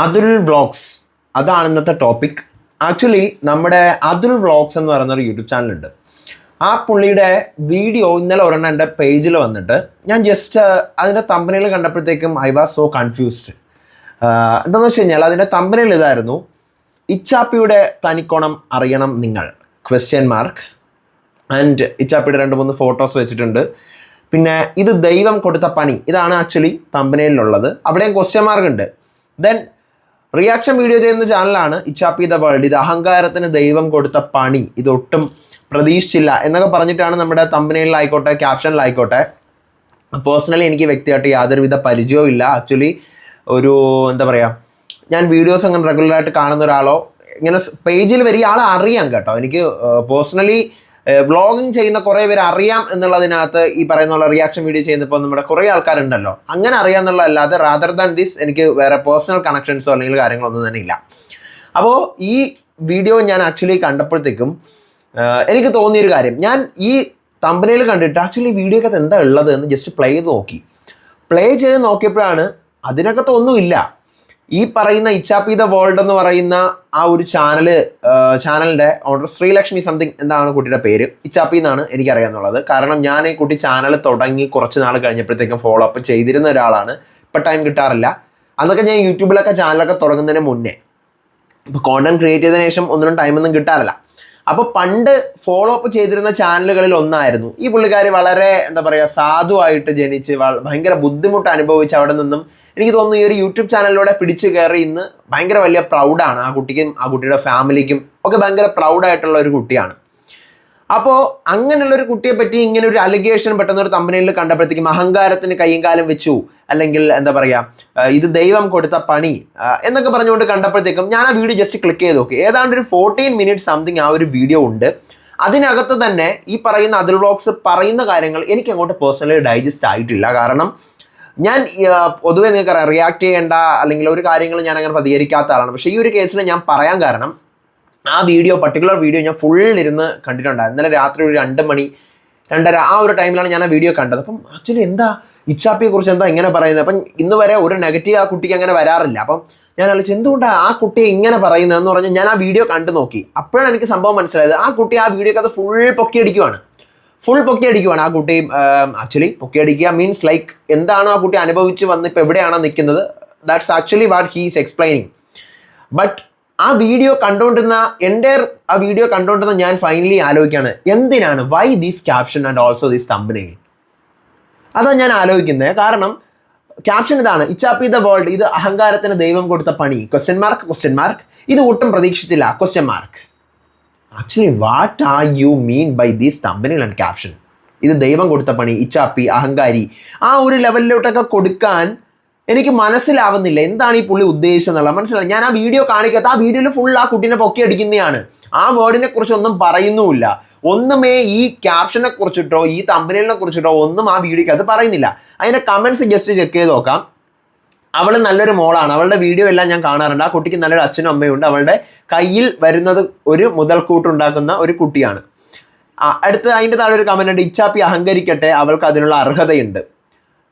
Atul vlogs അതാണ് ഇന്നത്തെ topic actually നമ്മുടെ അതുൽ വ്ളോഗ്സ് എന്ന് പറയുന്ന ഒരു യൂട്യൂബ് ചാനലുണ്ട് ആ പുള്ളിയുടെ വീഡിയോ ഇന്നലെ ഒരെണ്ണം എന്റെ പേജിൽ വന്നിട്ട് ഞാൻ ജസ്റ്റ് അതിന്റെ തമ്പനിയിൽ കണ്ടപ്പോഴത്തേക്കും ഐ വാസ് സോ കൺഫ്യൂസ്ഡ് എന്താണെന്ന് വെച്ച് കഴിഞ്ഞാൽ അതിന്റെ തമ്പനിയിൽ ഇതായിരുന്നു ഇച്ചാപ്പിയുടെ തനിക്കോണം അറിയണം നിങ്ങൾ ക്വസ്റ്റ്യൻ മാർക്ക് ആൻഡ് ഇച്ചാപ്പിയുടെ രണ്ട് മൂന്ന് ഫോട്ടോസ് വെച്ചിട്ടുണ്ട്. പിന്നെ ഇത് ദൈവം കൊടുത്ത പണി ഇതാണ് ആക്ച്വലി തമ്പനയിലുള്ളത് അവിടെയും ക്വസ്റ്റ്യൻ മാർക്ക് ഉണ്ട്. ദെൻ റിയാക്ഷൻ വീഡിയോ ചെയ്യുന്ന ചാനലാണ് ഇച്ചാപ്പി ദ വേൾഡ് ഇത് അഹങ്കാരത്തിന് ദൈവം കൊടുത്ത പണി. ഇതൊട്ടും പ്രതീക്ഷിച്ചില്ല എന്നൊക്കെ പറഞ്ഞിട്ടാണ് നമ്മുടെ തമ്പനയിലായിക്കോട്ടെ ക്യാപ്ഷനിലായിക്കോട്ടെ പേഴ്സണലി എനിക്ക് വ്യക്തിയായിട്ട് യാതൊരുവിധ പരിചയവും ഇല്ല. ആക്ച്വലി ഒരു എന്താ പറയുക ഞാൻ വീഡിയോസ് അങ്ങനെ റെഗുലറായിട്ട് കാണുന്ന ഒരാളോ ഇങ്ങനെ പേജിൽ വരിക ആളെ അറിയാം കേട്ടോ. എനിക്ക് പേഴ്സണലി വ്ളോഗിങ് ചെയ്യുന്ന കുറേ പേര് അറിയാം എന്നുള്ളതിനകത്ത് ഈ പറയുന്ന റിയാക്ഷൻ വീഡിയോ ചെയ്യുന്നപ്പോൾ നമ്മുടെ കുറേ ആൾക്കാരുണ്ടല്ലോ. അങ്ങനെ അറിയാമെന്നുള്ള അല്ലാതെ റാദർ ദാൻ ദിസ് എനിക്ക് വേറെ പേഴ്സണൽ കണക്ഷൻസോ അല്ലെങ്കിൽ കാര്യങ്ങളൊന്നും തന്നെ ഇല്ല. അപ്പോൾ ഈ വീഡിയോ ഞാൻ ആക്ച്വലി കണ്ടപ്പോഴത്തേക്കും എനിക്ക് തോന്നിയൊരു കാര്യം. ഞാൻ ഈ തമ്പനയിൽ കണ്ടിട്ട് ആക്ച്വലി വീഡിയോക്കകത്ത് എന്താ ഉള്ളത് എന്ന് ജസ്റ്റ് പ്ലേ ചെയ്ത് നോക്കി. പ്ലേ ചെയ്ത് നോക്കിയപ്പോഴാണ് അതിനകത്ത് ഒന്നുമില്ല. ഈ പറയുന്ന ഇച്ചാപ്പി ദ വേൾഡ് എന്ന് പറയുന്ന ആ ഒരു ചാനൽ ചാനലിന്റെ ഓർഡർ ശ്രീലക്ഷ്മി സംതിങ് എന്താണ് കുട്ടിയുടെ പേര്. ഇച്ചാപ്പി എന്നാണ് എനിക്കറിയാമെന്നുള്ളത് കാരണം ഞാൻ ഈ കുട്ടി ചാനൽ തുടങ്ങി കുറച്ച് നാൾ കഴിഞ്ഞപ്പോഴത്തേക്കും ഫോളോ അപ്പ് ചെയ്തിരുന്ന ഒരാളാണ്. ഇപ്പം ടൈം കിട്ടാറില്ല. അന്നൊക്കെ ഞാൻ യൂട്യൂബിലൊക്കെ ചാനലൊക്കെ തുടങ്ങുന്നതിന് മുന്നേ. ഇപ്പോൾ കോണ്ടന്റ് ക്രിയേറ്റ് ചെയ്തതിനു ശേഷം ഒന്നിനും ടൈമൊന്നും കിട്ടാറില്ല. അപ്പോൾ പണ്ട് ഫോളോ അപ്പ് ചെയ്തിരുന്ന ചാനലുകളിൽ ഒന്നായിരുന്നു. ഈ പുള്ളിക്കാരി വളരെ എന്താ പറയുക സാധുവായിട്ട് ജനിച്ച് ഭയങ്കര ബുദ്ധിമുട്ട് അനുഭവിച്ച് അവിടെ നിന്നും എനിക്ക് തോന്നുന്നു ഈ ഒരു യൂട്യൂബ് ചാനലിലൂടെ പിടിച്ചു കയറി ഇന്ന് ഭയങ്കര വലിയ പ്രൗഡാണ് ആ കുട്ടിക്കും ആ കുട്ടിയുടെ ഫാമിലിക്കും ഒക്കെ ഭയങ്കര പ്രൗഡായിട്ടുള്ള ഒരു കുട്ടിയാണ്. അപ്പോൾ അങ്ങനെയുള്ള ഒരു കുട്ടിയെ പറ്റി ഇങ്ങനെ ഒരു അലിഗേഷൻ പെട്ടെന്ന് ഒരു കമ്പനിയിൽ കണ്ടപ്പോഴത്തേക്കും അഹങ്കാരത്തിന് കൈയും കാലം വെച്ചു. അല്ലെങ്കിൽ എന്താ പറയുക ഇത് ദൈവം കൊടുത്ത പണി എന്നൊക്കെ പറഞ്ഞുകൊണ്ട് കണ്ടപ്പോഴത്തേക്കും ഞാൻ ആ വീഡിയോ ജസ്റ്റ് ക്ലിക്ക് ചെയ്ത് നോക്കി. ഏതാണ്ട് ഒരു ഫോർട്ടീൻ മിനിറ്റ് സംതിങ് ആ ഒരു വീഡിയോ ഉണ്ട്. അതിനകത്ത് തന്നെ ഈ പറയുന്ന അതിൽ വ്ളോഗ്സ് പറയുന്ന കാര്യങ്ങൾ എനിക്ക് അങ്ങോട്ട് പേഴ്സണലി ഡൈജസ്റ്റ് ആയിട്ടില്ല. കാരണം ഞാൻ പൊതുവെ നിങ്ങൾക്ക് റിയാക്ട് ചെയ്യേണ്ട അല്ലെങ്കിൽ ഒരു കാര്യങ്ങൾ ഞാൻ അങ്ങനെ പ്രതികരിക്കാത്ത ആളാണ്. പക്ഷേ ഈ ഒരു കേസിൽ ഞാൻ പറയാൻ കാരണം ആ വീഡിയോ പർട്ടിക്കുലർ വീഡിയോ ഞാൻ ഫുൾ ഇരുന്ന് കണ്ടിട്ടുണ്ടായിരുന്നു. ഇന്നലെ രാത്രി ഒരു രണ്ട് മണി രണ്ടര ആ ഒരു ടൈമിലാണ് ഞാൻ ആ വീഡിയോ കണ്ടത്. അപ്പം ആക്ച്വലി എന്താ ഇച്ചാപ്പിയെ കുറിച്ച് എന്താ ഇങ്ങനെ പറയുന്നത്? അപ്പം ഇന്ന് വരെ ഒരു നെഗറ്റീവ് ആ കുട്ടിക്ക് അങ്ങനെ വരാറില്ല. അപ്പം ഞാൻ ആലോചിച്ചു എന്തുകൊണ്ടാണ് ആ കുട്ടിയെ ഇങ്ങനെ പറയുന്നതെന്ന് പറഞ്ഞ് ഞാൻ ആ വീഡിയോ കണ്ടു നോക്കി. അപ്പോഴാണ് എനിക്ക് സംഭവം മനസ്സിലായത്. ആ കുട്ടി ആ വീഡിയോക്ക് അത് ഫുൾ പൊക്കി അടിക്കുവാണ് ഫുൾ പൊക്കി അടിക്കുവാണ് ആ കുട്ടി ആക്ച്വലി പൊക്കി അടിക്കുക മീൻസ് ലൈക്ക് എന്താണോ ആ കുട്ടി അനുഭവിച്ച് വന്ന് ഇപ്പോൾ എവിടെയാണോ നിൽക്കുന്നത്. That's actually what he is explaining but ആ വീഡിയോ കണ്ടുകൊണ്ടിരുന്ന എന്റെ ആ വീഡിയോ കണ്ടുകൊണ്ടിരുന്ന ഞാൻ ഫൈനലി ആലോചിക്കുകയാണ് എന്തിനാണ് why these caption and also these company അതാണ് ഞാൻ ആലോചിക്കുന്നത് കാരണം ക്യാപ്ഷൻ ഇതാണ് ഇച്ചാപ്പി ദ വേൾഡ് ഇത് അഹങ്കാരത്തിന് ദൈവം കൊടുത്ത പണി. ക്വസ്റ്റ്യൻ മാർക്ക് ക്വസ്റ്റ്യൻ മാർക്ക് ഇത് ഒട്ടും പ്രതീക്ഷിച്ചില്ല. Question mark actually what are you mean by these കമ്പനികൾ ആൻഡ് ക്യാപ്ഷൻ ഇത് ദൈവം കൊടുത്ത പണി ഇച്ചാപ്പി അഹങ്കാരി. ആ ഒരു ലെവലിലോട്ടൊക്കെ കൊടുക്കാൻ എനിക്ക് മനസ്സിലാവുന്നില്ല. എന്താണ് ഈ പുള്ളി ഉദ്ദേശിച്ചെന്നുള്ളത് മനസ്സിലായി? ഞാൻ ആ വീഡിയോ കാണിക്കാത്ത ആ വീഡിയോയിൽ ഫുൾ ആ കുട്ടീനെ പൊക്കി അടിക്കുന്നതാണ് ആ വേർഡിനെ കുറിച്ച് ഒന്നും പറയുന്നുമില്ല. ഒന്നുമേ ഈ ക്യാപ്ഷനെ കുറിച്ചിട്ടോ ഈ തമ്പനിലിനെ കുറിച്ചിട്ടോ ഒന്നും ആ വീഡിയോക്ക് അത് പറയുന്നില്ല. അതിന്റെ കമന്റ്സ് ജസ്റ്റ് ചെക്ക് ചെയ്ത് നോക്കാം. അവൾ നല്ലൊരു മോളാണ്. അവളുടെ വീഡിയോ എല്ലാം ഞാൻ കാണാറുണ്ട്. ആ കുട്ടിക്ക് നല്ലൊരു അച്ഛനും അമ്മയും ഉണ്ട്. അവളുടെ കയ്യിൽ വരുന്നത് ഒരു മുതൽക്കൂട്ടുണ്ടാക്കുന്ന ഒരു കുട്ടിയാണ്. അടുത്ത അതിന്റെ താഴെ ഒരു കമന്റ് ഉണ്ട്. ഇച്ചാപ്പി അഹങ്കരിക്കട്ടെ. അവൾക്ക് അതിനുള്ള അർഹതയുണ്ട്.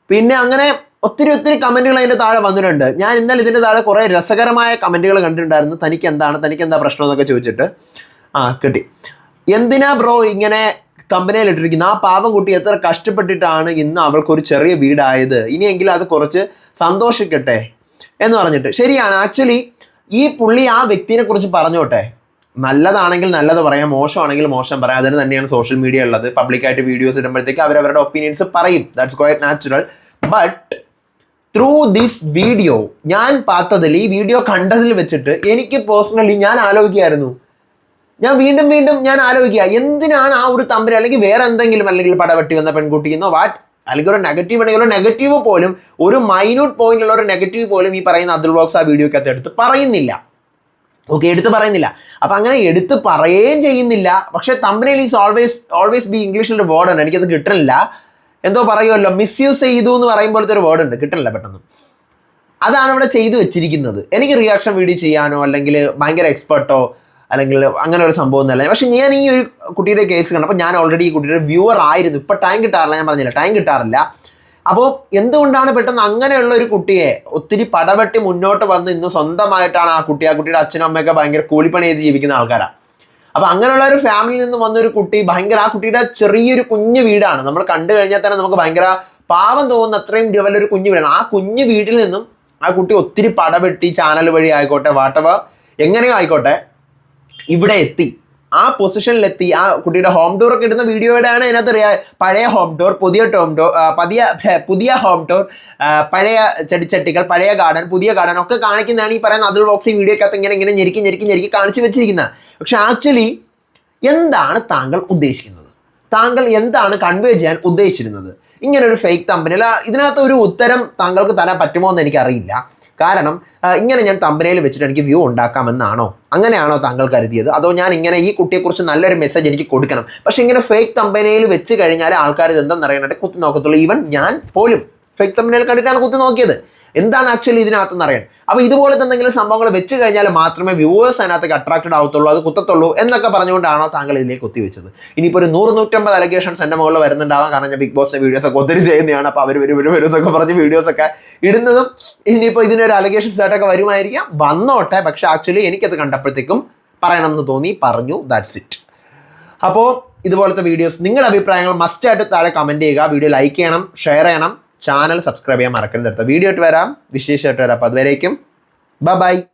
പിന്നെ അങ്ങനെ ഒത്തിരി ഒത്തിരി കമന്റുകൾ അതിന്റെ താഴെ വന്നിട്ടുണ്ട്. ഞാൻ ഇന്നലെ ഇതിന്റെ താഴെ കുറേ രസകരമായ കമന്റുകൾ കണ്ടിട്ടുണ്ടായിരുന്നു. തനിക്ക് എന്താണ് തനിക്ക് എന്താ പ്രശ്നം എന്നൊക്കെ ചോദിച്ചിട്ട്. ആ കിട്ടി. എന്തിനാ ബ്രോ ഇങ്ങനെ തമ്പനയിൽ ഇട്ടിരിക്കുന്നു ആ പാവം കുട്ടി എത്ര കഷ്ടപ്പെട്ടിട്ടാണ് ഇന്ന് അവൾക്ക് ഒരു ചെറിയ വീടായത്? ഇനിയെങ്കിലും അത് കുറച്ച് സന്തോഷിക്കട്ടെ എന്ന് പറഞ്ഞിട്ട്. ശരിയാണ് ആക്ച്വലി ഈ പുള്ളി ആ വ്യക്തിനെ കുറിച്ച് പറഞ്ഞോട്ടെ. നല്ലതാണെങ്കിൽ നല്ലത് പറയാം മോശമാണെങ്കിൽ മോശം പറയാം. അതിന് തന്നെയാണ് സോഷ്യൽ മീഡിയ ഉള്ളത്. പബ്ലിക്കായിട്ട് വീഡിയോസ് ഇടുമ്പോഴത്തേക്ക് അവരവരുടെ ഒപ്പീനിയൻസ് പറയും. That's quite natural but through this video ഞാൻ പാത്തതിൽ ഈ വീഡിയോ കണ്ടതിൽ വെച്ചിട്ട് എനിക്ക് പേഴ്സണലി ഞാൻ ആലോചിക്കായിരുന്നു ഞാൻ വീണ്ടും വീണ്ടും ഞാൻ ആലോചിക്കുക എന്തിനാണ് ആ ഒരു തമ്പര അല്ലെങ്കിൽ വേറെ എന്തെങ്കിലും അല്ലെങ്കിൽ പടവെട്ടി വന്ന പെൺകുട്ടിയെന്നോ വാട്ട് അല്ലെങ്കിൽ ഒരു നെഗറ്റീവ് ഉണ്ടെങ്കിൽ ഒരു നെഗറ്റീവ് പോലും ഒരു മൈന്യൂട്ട് പോയിന്റുള്ള ഒരു നെഗറ്റീവ് പോലും ഈ പറയുന്ന അതിൽ ബോക്സ് ആ വീഡിയോക്കകത്ത് എടുത്ത് പറയുന്നില്ല. ഓക്കെ എടുത്ത് പറയുന്നില്ല. അപ്പൊ അങ്ങനെ എടുത്ത് പറയുകയും ചെയ്യുന്നില്ല. പക്ഷെ തമ്പനയിൽ ഈസ് ഓൾവേസ് ഓൾവേസ് ബി ഇംഗ്ലീഷിൽ വേർഡ് ഉണ്ട്. എനിക്കത് കിട്ടണില്ല എന്തോ പറയുമല്ലോ മിസ്യൂസ് ചെയ്തു എന്ന് പറയുമ്പോഴത്തെ ഒരു വേർഡ് ഉണ്ട്. കിട്ടില്ല പെട്ടെന്ന്. അതാണ് ഇവിടെ ചെയ്തു വെച്ചിരിക്കുന്നത്. എനിക്ക് റിയാക്ഷൻ വീഡിയോ ചെയ്യാനോ അല്ലെങ്കിൽ ഭയങ്കര എക്സ്പെർട്ടോ അല്ലെങ്കിൽ അങ്ങനെ ഒരു സംഭവം ഒന്നല്ല പക്ഷെ ഞാൻ ഈ ഒരു കുട്ടിയുടെ കേസ് കണ്ടപ്പോൾ ഞാൻ ഓൾറെഡി ഈ കുട്ടിയുടെ വ്യൂവർ ആയിരുന്നു. ഇപ്പം ടൈം കിട്ടാറില്ല ഞാൻ പറഞ്ഞില്ല. ടൈം കിട്ടാറില്ല. അപ്പോൾ എന്തുകൊണ്ടാണ് പെട്ടെന്ന് അങ്ങനെയുള്ള ഒരു കുട്ടിയെ ഒത്തിരി പടവെട്ടി മുന്നോട്ട് വന്ന് ഇന്ന് സ്വന്തമായിട്ടാണ് ആ കുട്ടി ആ കുട്ടിയുടെ അച്ഛനും അമ്മയൊക്കെ ഭയങ്കര കൂലിപ്പണി ചെയ്ത് ജീവിക്കുന്ന ആൾക്കാരാണ് അപ്പൊ അങ്ങനെയുള്ള ഒരു ഫാമിലിയിൽ നിന്ന് വന്ന ഒരു കുട്ടി ഭയങ്കര ആ കുട്ടിയുടെ ചെറിയൊരു കുഞ്ഞു വീടാണ്. നമ്മൾ കണ്ടു കഴിഞ്ഞാൽ തന്നെ നമുക്ക് ഭയങ്കര പാവം തോന്നുന്ന അത്രയും ഒരു കുഞ്ഞു വീടാണ്. ആ കുഞ്ഞു വീട്ടിൽ നിന്നും ആ കുട്ടി ഒത്തിരി പടവെട്ടി ചാനൽ വഴി ആയിക്കോട്ടെ വാട്ടവ എങ്ങനെയോ ആയിക്കോട്ടെ ഇവിടെ എത്തി. ആ പൊസിഷനിലെത്തി ആ കുട്ടിയുടെ ഹോം ടൂർ ഒക്കെ ഇടുന്ന വീഡിയോയുടെയാണ് അതിനകത്ത് പഴയ ഹോം ടൂർ പുതിയ ടോം ടൂർ പുതിയ പുതിയ ഹോം ടൂർ പഴയ ചെടിച്ചട്ടികൾ പഴയ ഗാർഡൻ പുതിയ ഗാർഡൻ ഒക്കെ കാണിക്കുന്നതാണ് ഈ പറയുന്ന അതിൽ ബോക്സ് വീഡിയോ വീഡിയോക്കകത്ത് ഇങ്ങനെ ഇങ്ങനെ ഞെരുക്കി ഞെരുക്കി ഞെരുക്കി കാണിച്ചു വെച്ചിരിക്കുന്നത് പക്ഷെ ആക്ച്വലി എന്താണ് താങ്കൾ ഉദ്ദേശിക്കുന്നത്? താങ്കൾ എന്താണ് കൺവേ ചെയ്യാൻ ഉദ്ദേശിച്ചിരുന്നത്? ഇങ്ങനെ ഒരു ഫേക്ക് തമ്പനിൽ ഇതിനകത്ത് ഒരു ഉത്തരം താങ്കൾക്ക് തരാൻ പറ്റുമോ എന്ന് എനിക്കറിയില്ല. കാരണം ഇങ്ങനെ ഞാൻ തമ്പനയിൽ വെച്ചിട്ട് എനിക്ക് വ്യൂ ഉണ്ടാക്കാമെന്നാണോ? അങ്ങനെയാണോ താങ്കൾ കരുതിയത്? അതോ ഞാൻ ഇങ്ങനെ ഈ കുട്ടിയെക്കുറിച്ച് നല്ലൊരു മെസ്സേജ് എനിക്ക് കൊടുക്കണം? പക്ഷേ ഇങ്ങനെ ഫേക്ക് തമ്പനയിൽ വെച്ച് കഴിഞ്ഞാൽ ആൾക്കാർ ഇതെന്താണെന്ന് അറിയാനായിട്ട് കുത്തി നോക്കത്തുള്ളൂ ഈവൻ ഞാൻ പോലും ഫേക്ക് തമ്പനയിൽ കണ്ടിട്ടാണ് കുത്തി നോക്കിയത് എന്താണ് ആക്ച്വലി ഇതിനകത്തെന്ന് അറിയാൻ? അപ്പോൾ ഇതുപോലത്തെ എന്തെങ്കിലും സംഭവങ്ങൾ വെച്ച് കഴിഞ്ഞാൽ മാത്രമേ വ്യൂവേഴ്സ് അതിനകത്തേക്ക് അട്രാക്റ്റഡ് ആവത്തുള്ളൂ അത് കുത്തത്തുള്ളൂ എന്നൊക്കെ പറഞ്ഞുകൊണ്ടാണോ താങ്കൾ ഇതിലേക്ക് കുത്തിവെച്ചത് ഇനിയിപ്പോൾ ഒരു നൂറ് നൂറ്റമ്പത് അലഗേഷൻസ് എന്റെ മുകളിൽ വരുന്നുണ്ടാവാം കാരണം ഞാൻ ബിഗ് ബോസിന്റെ വീഡിയോസ് ഒക്കെ ഒത്തിരി ചെയ്യുന്നതാണ് അപ്പോൾ അവർ വരും വരും വരും എന്നൊക്കെ പറഞ്ഞ് വീഡിയോസ് ഒക്കെ ഇടുന്നതും ഇനിയിപ്പോൾ ഇതിനൊരു അലഗേഷൻസ് ആയിട്ടൊക്കെ വരുമായിരിക്കാം. വന്നോട്ടെ പക്ഷെ ആക്ച്വലി എനിക്കത് കണ്ടപ്പോഴത്തേക്കും പറയണം എന്ന് തോന്നി പറഞ്ഞു ദാറ്റ്സ് ഇറ്റ് അപ്പോൾ ഇതുപോലത്തെ വീഡിയോസ് നിങ്ങളുടെ അഭിപ്രായങ്ങൾ മസ്റ്റായിട്ട് താഴെ കമന്റ് ചെയ്യുക വീഡിയോ ലൈക്ക് ചെയ്യണം ഷെയർ ചെയ്യണം ചാനൽ സബ്സ്ക്രൈബ് ചെയ്യാൻ മറക്കരുത് വീഡിയോ ആയിട്ട് വരാം. വിശേഷമായിട്ട് വരാം. അപ്പോൾ അതുവരേക്കും. ബൈ